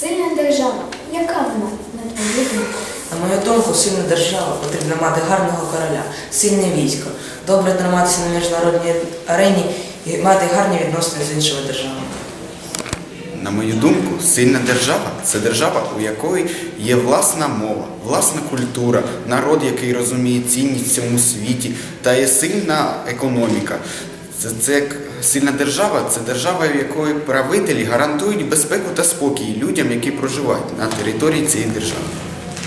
Сильна держава. Яка вона, на твою думку? На мою думку, сильна держава потрібно мати гарного короля, сильне військо, добре триматися на міжнародній арені і мати гарні відносини з іншими державами. На мою думку, сильна держава це держава, у якої є власна мова, власна культура, народ, який розуміє цінність в цьому світі, та є сильна економіка. Це, це як сильна держава, це держава, в якої правителі гарантують безпеку та спокій людям, які проживають на території цієї держави.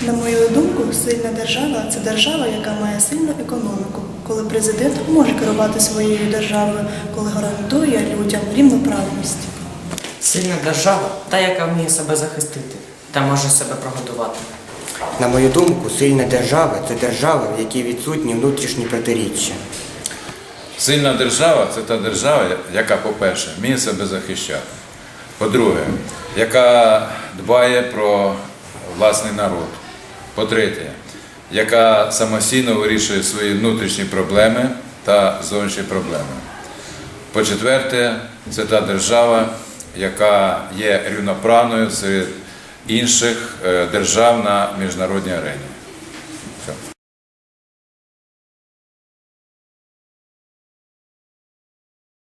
На мою думку, сильна держава це держава, яка має сильну економіку, коли президент може керувати своєю державою, коли гарантує людям рівноправність. Сильна держава та, яка вміє себе захистити та може себе прогодувати. На мою думку, сильна держава це держава, в якій відсутні внутрішні протиріччя. Сильна держава це та держава, яка, по-перше, вміє себе захищати. По-друге, яка дбає про власний народ. По-третє, яка самостійно вирішує свої внутрішні проблеми та зовнішні проблеми. По-четверте, це та держава, яка є рівноправною серед інших е, держав на міжнародній арені.